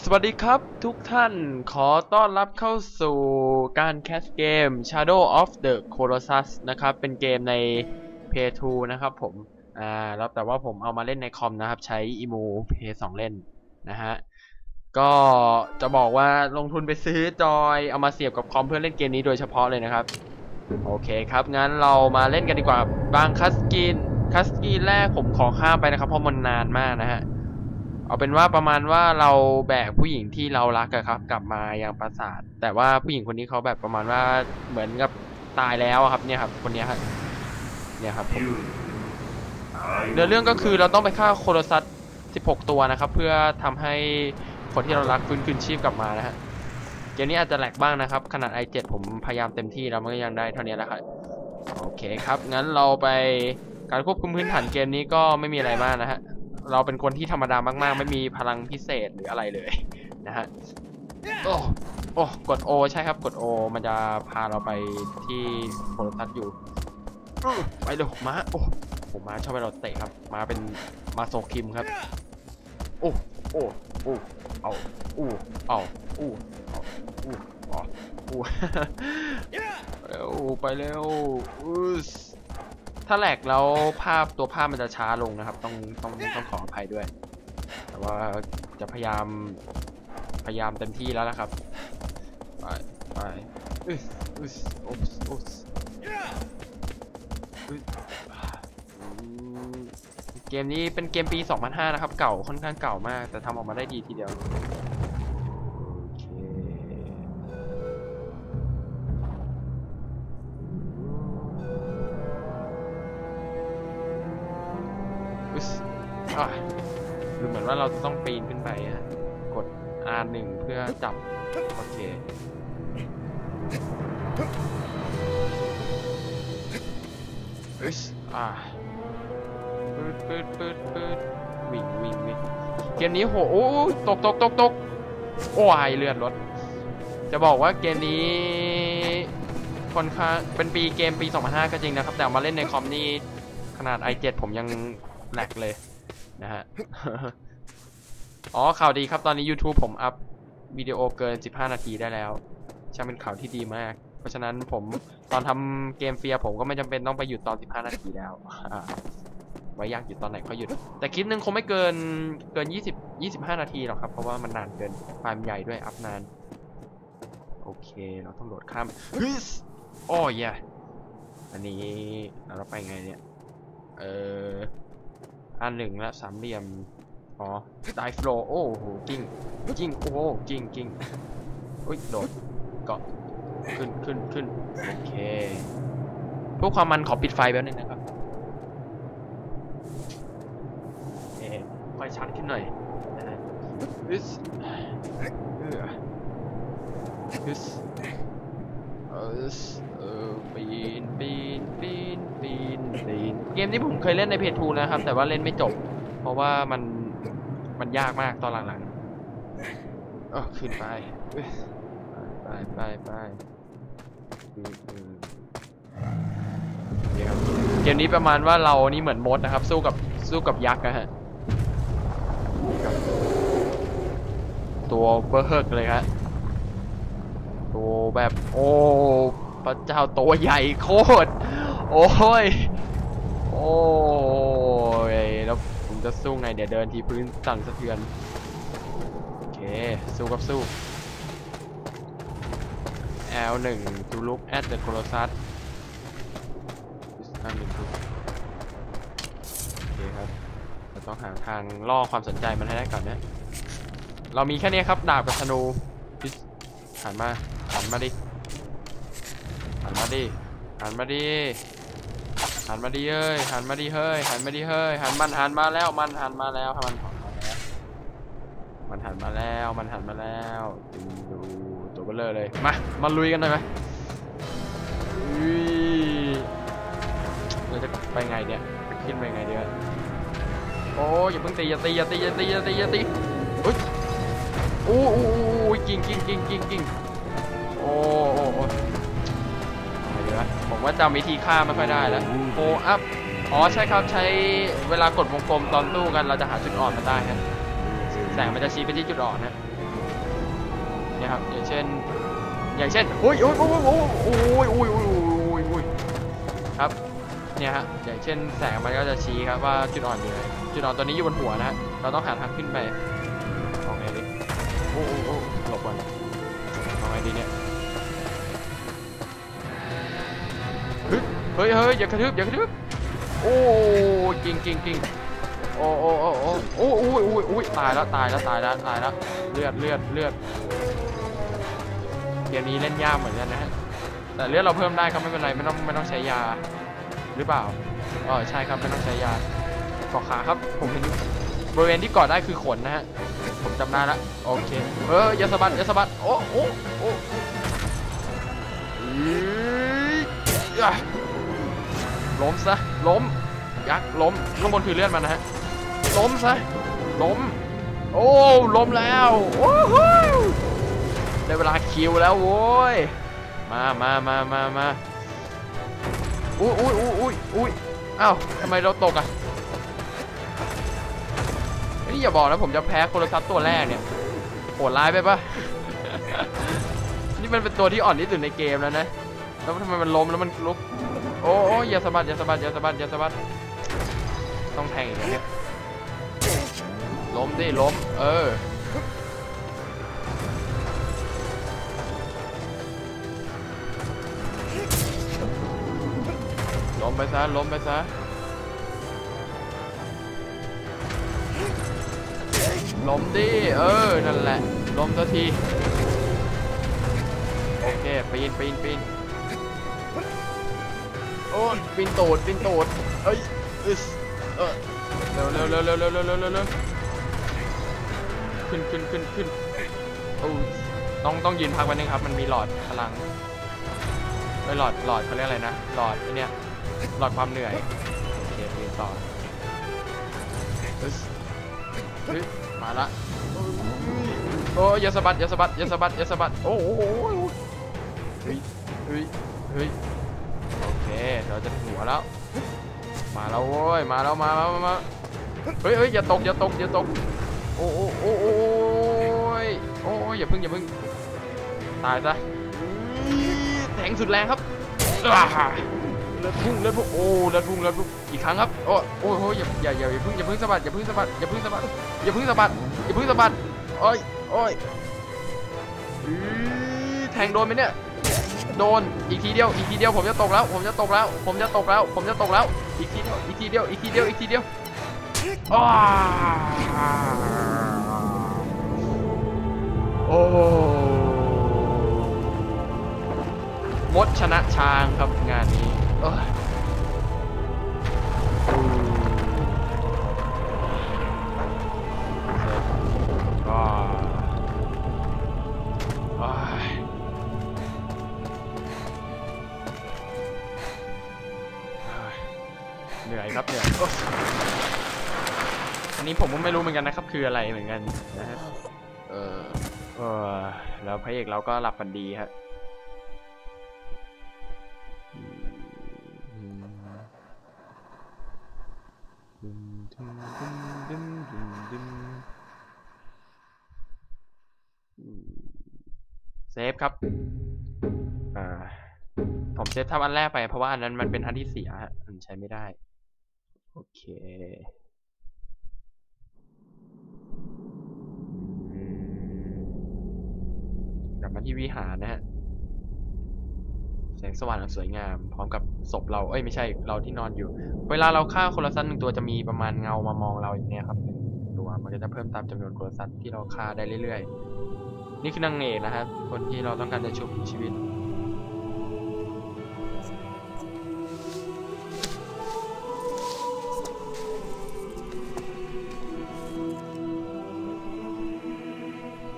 สวัสดีครับทุกท่านขอต้อนรับเข้าสู่การแคสเกม Shadow of the Colossus นะครับ เป็นเกมใน Play 2นะครับผม อ่าแล้วแต่ว่าผมเอามาเล่นในคอมนะครับ ใช้ Emu Play 2 เล่นนะฮะ ก็จะบอกว่าลงทุนไปซื้อจอยเอามาเสียบกับคอมเพื่อเล่นเกมนี้โดยเฉพาะเลยนะครับ โอเคครับ งั้นเรามาเล่นกันดีกว่าบางคัสกินคัสกินแรกผมขอข้ามไปนะครับ เพราะมันนานมากนะฮะ เอาเป็นว่าประมาณว่าเราแบกผู้หญิงที่เรารักอะครับ กลับมายังปราสาท แต่ว่าผู้หญิงคนนี้เขาแบบประมาณว่าเหมือนกับตายแล้วอะครับเนี่ยครับ คนเนี้ยครับเนี่ยครับผมเนื้อเรื่องก็คือเราต้องไปฆ่าโคโรซัส16 ตัวนะครับ เพื่อทำให้คนที่เรารักฟื้นคืนชีพกลับมานะฮะเกมนี้อาจจะแหลกบ้างนะครับ ขนาด i7 ผมพยายามเต็มที่แล้วมันก็ยังได้เท่านี้แหละครับโอเคครับงั้นเราไปการควบคุมพื้นฐานเกมนี้ก็ไม่มีอะไรมากนะฮะ เราเป็นคนที่ธรรมดามากๆ ไม่มีพลังพิเศษหรืออะไรเลยนะฮะโอ้โอ้กด O ใช่ครับกด O มันจะพาเราไปที่โทรทัศน์อยู่อื้อไปเลยม้าโอ้ผมม้าชอบให้เราเตะครับม้าเป็นมาโซคิมครับ โอ้โอ้โอ้เอาอู้เอาอู้เอาอู้อ๋ออู้เร็วไปเร็วอืส ถ้าแหลกแล้วภาพตัวภาพมันจะช้าลงนะครับ ต้องต้องต้องขออภัยด้วย แต่ว่าจะพยายามพยายามเต็มที่แล้วนะครับไปไปอึสอึสอุสอุสอึสเกมนี้เป็นเกมปี 2005 นะครับ เก่าค่อนข้างเก่ามาก แต่ทำออกมาได้ดีทีเดียว อะดูเหมือนว่าเราจะต้องปีนขึ้นไปฮะกด R1 เพื่อจับ โอเคอึสอะปืดปืดปืดปืดวิ่งวิ่งวิ่งเกมนี้โหโอ้ตกตกตกตกโอ้ยเลือดรถ จะบอกว่าเกมนี้ค่อนข้างเป็นปีเกมปี 2005 ก็จริงนะครับ แต่มาเล่นในคอมนี่ขนาด i7 ผมยังแหลกเลย นะฮะ อ๋อข่าวดีครับตอนนี้ YouTube ผมอัพวิดีโอเกิน 15 นาทีได้แล้วช่างเป็นข่าวที่ดีมาก เพราะฉะนั้นผมตอนทำเกมเฟียผมก็ไม่จำเป็นต้องไปหยุดตอน 15 นาทีแล้วไว้อยากหยุดตอนไหนก็หยุด แต่คลิปหนึงคงไม่เกินเกิน 20 25 นาทีหรอกครับ เพราะว่ามันนานเกินไฟล์มันใหญ่ด้วยอัพนาน โอเค เราต้องโหลดข้ามฮึสโอ้ยอันนี้เราไปไงเนี่ย เออ อันหนึ่งและสามเหลี่ยม อ๋อไดฟโลโอ้โหกิ้งกิ้งโอ้โหกิ้งกิ้งอุ้ยโดดเกาะขึ้นขึ้นขึ้นโอเคเพื่อความมันขอปิดไฟแป๊บนึงนะครับโอเคค่อยชัดขึ้นหน่อยฮึสเอออึสเออปีนปี เกมนี้ผมเคยเล่นในเพจทูนะครับ แต่ว่าเล่นไม่จบ เพราะว่ามันมันยากมากตอนหลังๆเออขึ้นไป ไปไปไปเกมนี้ประมาณว่าเรานี่เหมือนมดนะครับ สู้กับสู้กับยักษ์นะฮะตัวเบอร์เฮิร์กเลยครับตัวแบบโอ้พระเจ้าตัวใหญ่โคตร โอ้ย โอ้ยแล้วผมจะสู้ไงเดี๋ยวเดินทีพื้นสั่นสะเทือน โอเค สู้กับสู้ L1 to look at the Colossus อันหนึ่งดูโอเคครับเราต้องหาทางล่อความสนใจมันให้ได้ก่อนนะเรามีแค่นี้ครับ ดาบกับธนูพิสหันมาหันมาดิหันมาดิหันมาดิ หันมาดิเฮ้ยหันมาดิเฮ้ยหันมาดิเฮ้ยหันมันหันมาแล้วมันหันมาแล้วมันหันมาแล้วมันหันมาแล้วมันหันมาแล้วดูดูตัวเบลเลอร์เลยมามาลุยกันหน่อยไหมอุ้ยเราจะไปไงเนี่ยขึ้นไปไงเดี๋ยวโอ้ยอย่าเพิ่งตีอย่าตีอย่าตีอย่าตีอย่าตีอย่าตีเฮ้ยโอ้โอ้โอ้ยกิ่งกิ่งกิ่งกิ่งกิ่งโอ้โอ้ โอ้อะไรดีวะผมว่าจำวิธีฆ่าไม่ค่อยได้แล้วโฟอัพอ๋อใช่ครับใช้เวลากดวงกลมตอนตู้กันเราจะหาจุดอ่อนมันได้ครับแสงมันจะชี้ไปที่จุดอ่อนนะเนี่ยครับอย่างเช่น อย่างเช่นโอ้ยโอ้ยโอ้ยโอ้ยโอ้ยโอ้ยโอ้ยโอ้ยโอ้ยครับเนี่ยฮะอย่างเช่นแสงมันก็จะชี้ครับว่าจุดอ่อนอยู่ไหนจุดอ่อนตัวนี้อยู่บนหัวนะฮะเราต้องหาทางขึ้นไปเอาไงดีโอ้โอ้โอ้หลบก่อนเอาไงดีเนี่ย เฮ้ยเฮ้ยอย่ากระทืบอย่ากระทืบโอ้กิ่งกิ่งกิ่งโอ้โอ้โอ้โอ้โอ้โอ้โอ้โอ้ยตายแล้วตายแล้วตายแล้วตายแล้วเลือดเลือดเลือดเกมนี้เล่นยากเหมือนกันนะฮะแต่เลือดเราเพิ่มได้ครับไม่เป็นไรไม่ต้องไม่ต้องใช้ยาหรือเปล่าเออใช่ครับไม่ต้องใช้ยาเกาะขาครับผมเห็นบริเวณที่เกาะได้คือขนนะฮะผมจำได้ละโอเคเอออย่าสะบัดอย่าสะบัดโอ้โอ้โอ้อีอะ ล้มซะ ล้ม ยักษ์ล้ม ข้างบนคือเลื่อดมันนะฮะ ล้มซะ ล้ม โอ้ ล้มแล้ว โอ้โหได้เวลาคิวแล้วโว้ย มามามามามาอุ้ยอุ้ยอุ้ยอุ้ยอุ้ยอ้าวทำไมเราตกอะนี่อย่าบอกนะผมจะแพ้โคโรซัสตัวแรกเนี่ยโหดร้ายไปปะนี่มันเป็นตัวที่อ่อนที่สุดในเกมแล้วนะ แล้วทำไมมันล้มแล้วมันลุก โอ้โอ้ย่าสะบัดอย่าสะบัดอย่าสะบัดอย่าสะบัดต้องแทงอีกแล้วเนี่ยล้มดิล้ม เออ ล้มไปซะ ล้มไปซะ ล้มดิ เออ นั่นแหละ ล้มสักที โอเค ปีนปีนปีน โอ้ปีนตูดปีนตูดเอ้ยอึสเออเร็วเร็วเร็วเร็วเร็วเร็วเร็วเร็วเร็วขึ้นขึ้นขึ้นขึ้นโอ้ต้องต้องยืนพักไว้นึงครับ มันมีหลอดพลังเอ้ยหลอดหลอดเขาเรียกอะไรนะหลอดไอเนี่ยหลอดความเหนื่อยโอเคยืนต่ออึสเฮ้ยมาละโอ้ยอย่าสะบัดยาสะบัดยาสะบัดยาสะบัดโอ้โหเฮ้ยเฮ้ยเฮ้ย เราจะหัวแล้ว มาแล้วโว้ย มาแล้วมามามาเฮ้ยเฮ้ยอย่าตกอย่าตกอย่าตก โอ้โอ้โอ้โอ้ยโอ้ยอย่าพึ่งอย่าพึ่ง ตายซะแทงสุดแรงครับเลือดพุ่งเลือดพุ่งโอ้เลือดพุ่งเลือดพุ่งอีกครั้งครับ โอ้โอ้โหอย่าอย่าอย่าอย่าพึ่งอย่าพึ่งสะบัดอย่าพึ่งสะบัดอย่าพึ่งสะบัดอย่าพึ่งสะบัดอย่าพึ่งสะบัดโอ้ยโอ้ยอือแทงโดนไหมเนี่ย โดน อีกทีเดียว อีกทีเดียว ผมจะตกแล้ว ผมจะตกแล้ว ผมจะตกแล้ว ผมจะตกแล้ว อีกทีเดียว อีกทีเดียว อีกทีเดียว อีกทีเดียวโอ้มดชนะช้างครับงานนี้ เหนื่อยครับเหนื่อยโอ๊ยอันนี้ผมก็ไม่รู้เหมือนกันนะครับ คืออะไรเหมือนกันนะฮะเออเออแล้วพระเอกเราก็หลับฝันดีฮะอืมดึมดึมดึมดึมดึมดึมอืมเซฟครับ อ่า ผมเซฟทำอันแรกไปเพราะว่าอันนั้นมันเป็นอันที่เสียฮะมันใช้ไม่ได้ โอเคกลับมาที่วิหารนะฮะ แสงสว่างอันสวยงาม พร้อมกับศพเรา เอ้ยไม่ใช่เราที่นอนอยู่ เวลาเราฆ่าโคลสันหนึ่งตัวจะมีประมาณเงามามองเราอย่างเนี้ยครับหนึ่งตัว มันก็จะเพิ่มตามจำนวนโคลสันที่เราฆ่าได้เรื่อยๆ นี่คือนางเอกนะครับคนที่เราต้องการจะชุบชีวิต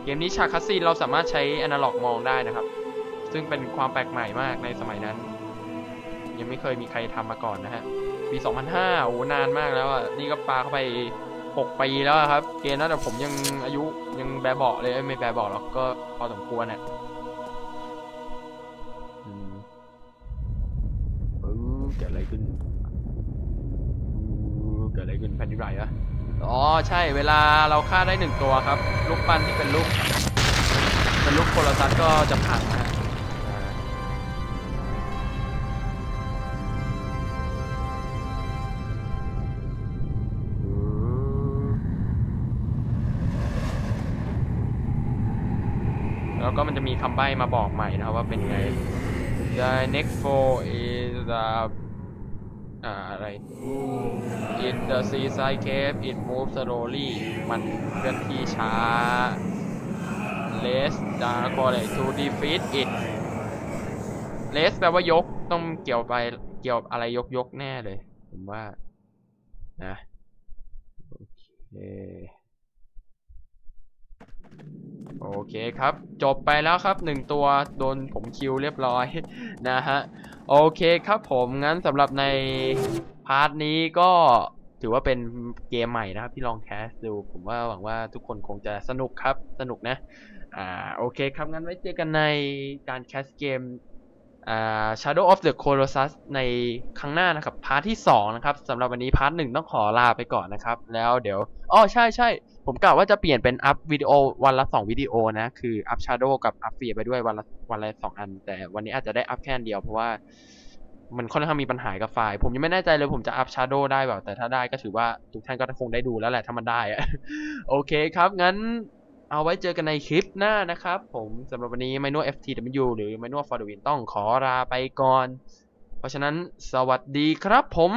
เกมนี้ฉากคัสซีนเราสามารถใช้อนาล็อกมองได้นะครับ ซึ่งเป็นความแปลกใหม่มากในสมัยนั้น ยังไม่เคยมีใครทำมาก่อนนะฮะ ปี 2005 โอ้นานมากแล้วอะ นี่ก็ปาเข้าไป 6 ปีแล้วครับ เกมนั้นแต่ผมยังอายุยังแบเบาะเลยไม่แบเบาะหรอกก็พอสมควรน่ะเออเกิดอะไรขึ้นเออเกิดอะไรขึ้นแผ่นดินไหวอะ อ๋อใช่เวลาเราฆ่าได้หนึ่งตัวครับ ลูกปั้นที่เป็นลูก เป็นลูกโคลซัสก็จะพังนะฮะแล้วก็มันจะมีคำใบ้มาบอกใหม่นะครับว่าเป็นไง The next four is the อะไร In the seaside cave it moves slowly มันเคลื่อนที่ช้า Less d a r c o l to defeat it Less แปลว่ายกต้องเกี่ยวไปเกี่ยวอะไรยกยกแน่เลย ผมว่านะโอเค โอเคครับ จบไปแล้วครับหนึ่งตัวโดนผมคิวเรียบร้อยนะฮะ โอเคครับผมงั้นสำหรับในพาร์ทนี้ก็ถือว่าเป็นเกมใหม่นะครับที่ลองแคสดู ผมว่าหวังว่าทุกคนคงจะสนุกครับ สนุกนะ อ่าโอเคครับงั้นไว้เจอกันในการแคสเกมอ่า Shadow of the Colossus ในครั้งหน้านะครับ พาร์ทที่ 2 นะครับสำหรับวันนี้พาร์ทหนึ่งต้องขอลาไปก่อนนะครับ แล้วเดี๋ยวอ๋อใช่ใช่ ผมกะว่าจะเปลี่ยนเป็นอัพวิดีโอวันละ2วิดีโอนะ คืออัพ Shadow กับอัพ Fear ไปด้วยวันละวันละสองอัน แต่วันนี้อาจจะได้อัพแค่เดียวเพราะว่ามันค่อนข้างมีปัญหากับไฟล์ ผมยังไม่แน่ใจเลยผมจะอัพ Shadow ได้เปล่าแต่ถ้าได้ก็ถือว่าทุกท่านก็คงได้ดูแล้วแหละถ้ามันได้อะโอเคครับ งั้นเอาไว้เจอกันในคลิปหน้านะครับ ผมสำหรับวันนี้ m a n u a FTW หรือ m a n u a for the Win ต้องขอลาไปก่อน เพราะฉะนั้นสวัสดีครับผม